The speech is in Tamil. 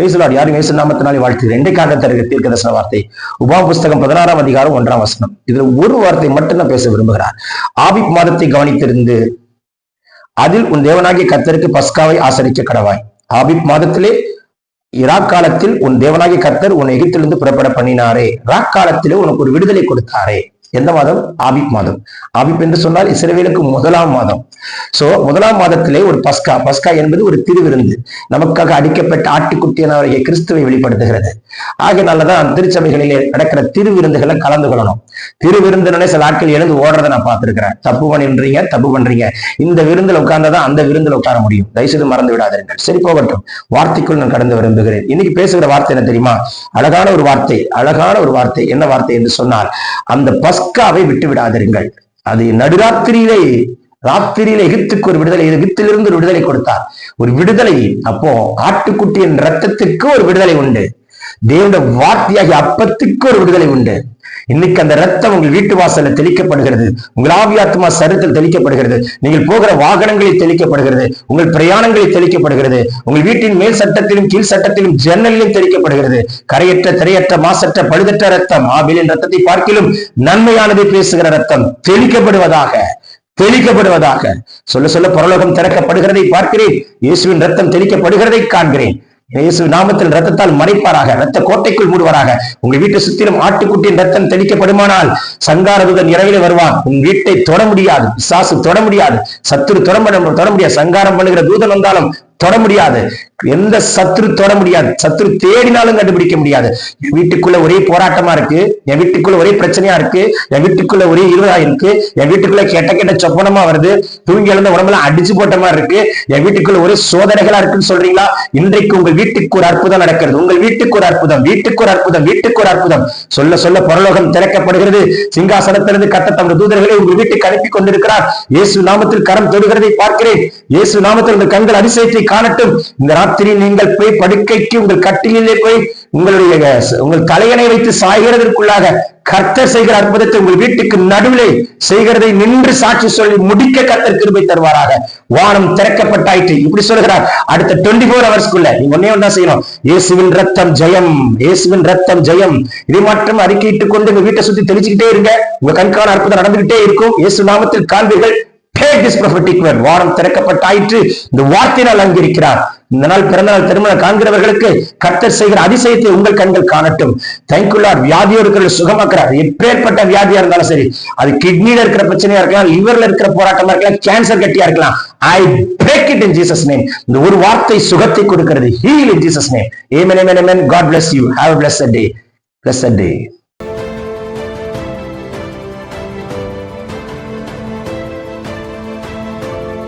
பிரைசலாட் யாரும் இயேசு நாமத்தினாலே வாழ்த்து. இன்றைக்காக தருகிற தீர்க்க தரிசன வார்த்தை. உபா புஸ்தகம் பதினாறாம் அதிகாரம் ஒன்றாம் வசனம். இதுல ஒரு வார்த்தை மட்டும்தான் பேச விரும்புகிறார். ஆபி மாதத்தை கவனித்திருந்து அதில் உன் தேவனாகிய கத்தருக்கு பஸ்காவை ஆசரிக்க கடவாய். ஆபிப் மாதத்திலே இராக் காலத்தில் உன் தேவனாகிய கத்தர் உன் எகிப்திலிருந்து புறப்பட பண்ணினாரே. ராக் காலத்திலே உனக்கு ஒரு விடுதலை கொடுத்தாரே. எந்த மாதம்? ஆபிப் மாதம். ஆபிப் என்று சொன்னால் இஸ்ரவேலுக்கு முதலாம் மாதம். சோ முதலாம் மாதத்திலே ஒரு பஸ்கா. பஸ்கா என்பது ஒரு திருவிருந்து. நமக்காக அடிக்கப்பட்ட ஆட்டுக்குட்டியானவரைய கிறிஸ்துவை வெளிப்படுத்துகிறது. ஆகையினாலதான் திருச்சபைகளிலே நடக்கிற திருவிருந்துகளை கலந்து கொள்ளணும். திருவிருந்தினே சில ஆட்கள் எழுந்து ஓடுறதை நான் பார்த்திருக்கிறேன். தப்பு பண்ணுறீங்க தப்பு பண்றீங்க. இந்த விருந்துல உட்கார்ந்தாதான் அந்த விருந்தில் உட்கார முடியும். தயவுசெய்து மறந்து விடாதீர்கள். சரி போகட்டும். வார்த்தைக்குள் நான் கடந்து விரும்புகிறேன். இன்னைக்கு பேசுகிற வார்த்தை என்ன தெரியுமா? அழகான ஒரு வார்த்தை அழகான ஒரு வார்த்தை. என்ன வார்த்தை என்று சொன்னால் அந்த பஸ்காவை விட்டு விடாதிருங்கள் அது நடுராத்திரியிலே ராத்திரியில எகிப்துக்கு ஒரு விடுதலை எகிப்திலிருந்து ஒரு விடுதலை கொடுத்தார். ஒரு விடுதலை அப்போ ஆட்டுக்குட்டியின் ரத்தத்துக்கு ஒரு விடுதலை உண்டு. தேவனுடைய வார்த்தையாகிய அப்பத்துக்கு ஒரு விடுதலை உண்டு. இன்னைக்கு அந்த ரத்தம் உங்கள் வீட்டு வாசல்ல தெளிக்கப்படுகிறது. உங்கள் ஆவியாத்மா சருத்தில் தெளிக்கப்படுகிறது. நீங்கள் போகிற வாகனங்களில் தெளிக்கப்படுகிறது. உங்கள் பிரயாணங்களில் தெளிக்கப்படுகிறது. உங்கள் வீட்டின் மேல் சட்டத்திலும் கீழ் சட்டத்திலும் ஜன்னலிலும் தெளிக்கப்படுகிறது. கரையற்ற திரையற்ற மாசற்ற பழுதற்ற ரத்தம் ஆபிலின் ரத்தத்தை பார்க்கிலும் நன்மையானதை பேசுகிற ரத்தம் தெளிக்கப்படுவதாக தெளிக்கப்படுவதாக. சொல்ல சொல்ல பரலோகம் திறக்கப்படுகிறதை பார்க்கிறேன். இயேசுவின் ரத்தம் தெளிக்கப்படுகிறதை காண்கிறேன். இயேசு நாமத்தில் ரத்தத்தால் மறைப்பாராக ரத்த கோட்டைக்குள் மூடுவாராக. உங்க வீட்டை சுத்திலும் ஆட்டுக்குட்டியின் ரத்தம் தெளிக்கப்படுமானால் சங்காரதூதன் இரவிலே வருவான். உன் வீட்டை தொட முடியாது சாசு தொட முடியாது சத்துரு தொட தொட முடியாது. சங்காரம் பண்ணுகிற தூதன் வந்தாலும் தொட முடியாது. எந்த சத்ரு தொட முடியாது. சத்ரு தேடினாலும் கண்டுபிடிக்க முடியாது. என் வீட்டுக்குள்ள ஒரே போராட்டமா இருக்கு. என் வீட்டுக்குள்ள ஒரே பிரச்சனையா இருக்கு. என் வீட்டுக்குள்ள ஒரே இருவதா இருக்கு. என் வீட்டுக்குள்ள கெட்ட கெட்ட சொப்பனமா வருது. தூங்கி எழுந்த உடம்புல அடிச்சு போட்ட மாதிரி இருக்கு. என் வீட்டுக்குள்ள ஒரே சோதனைகளா இருக்குன்னு சொல்றீங்களா? இன்றைக்கு உங்க வீட்டுக்கு ஒரு அற்புதம் நடக்கிறது. உங்கள் வீட்டுக்கு ஒரு அற்புதம். வீட்டுக்கு ஒரு அற்புதம். வீட்டுக்கு ஒரு அற்புதம். சொல்ல சொல்ல பரலோகம் திறக்கப்படுகிறது. சிங்காசனத்திலிருந்து கத்த தமது தூதர்களை உங்கள் வீட்டுக்கு அனுப்பி கொண்டிருக்கிறார். இயேசு நாமத்தில் கரம் தொடுகிறதை பார்க்கிறேன். இயேசு நாமத்தில் உங்கள் கண்கள் அதிசயத்தை காணட்டும். இந்த ராத்திரி நீங்கள் போய் படுக்கைக்கு உங்கள் கட்டிலே போய் உங்களுடைய உங்கள் தலையணை வைத்து சாய்கிறதற்குள்ளாக கர்த்தர் செய்கிற அற்புதத்தை உங்கள் வீட்டுக்கு நடுவிலே செய்கிறதை நின்று சாட்சி சொல்லி முடிக்க கர்த்தர் கிருபை தருவாராக. வானம் திறக்கப்பட்டாயிற்று. இப்படி சொல்கிறார். அடுத்த டுவெண்ட்டி ஃபோர் ஹவர்ஸ்க்குள்ள நீங்க ஒன்னே ஒன்றா செய்யணும். இயேசுவின் ரத்தம் ஜெயம். இயேசுவின் ரத்தம் ஜெயம். இதை மட்டும் அறிக்கையிட்டுக் கொண்டு உங்க வீட்டை சுத்தி தெளிச்சுக்கிட்டே இருங்க. உங்க கண்காண அற்புதம் நடந்துகிட்டே இருக்கும். இயேசு நாமத்தில் காண்பீர்கள். Take this prophetic word. வாரம் திறக்கப்பட்டாயிற்று. இந்த வார்த்தையினால் அங்கிருக்கிறார். இந்த நாள் பிறந்த நாள் திருமணம் காண்கிறவர்களுக்கு கர்த்தர் செய்கிற அதிசயத்தை உங்கள் கண்கள் காணட்டும். தேங்க்யூலார் வியாதியோ இருக்கிற சுகமாக்குறார். எப்பேற்பட்ட வியாதியா இருந்தாலும் சரி. அது கிட்னில இருக்கிற பிரச்சனையா இருக்கலாம் லிவர்ல இருக்கிற போராட்டமா இருக்கலாம் கேன்சர் கட்டியா இருக்கலாம். I break it in Jesus name இந்த ஒரு வார்த்தை சுகத்தை கொடுக்கிறது. Heal in Jesus name amen amen amen God bless you have blessed day blessed day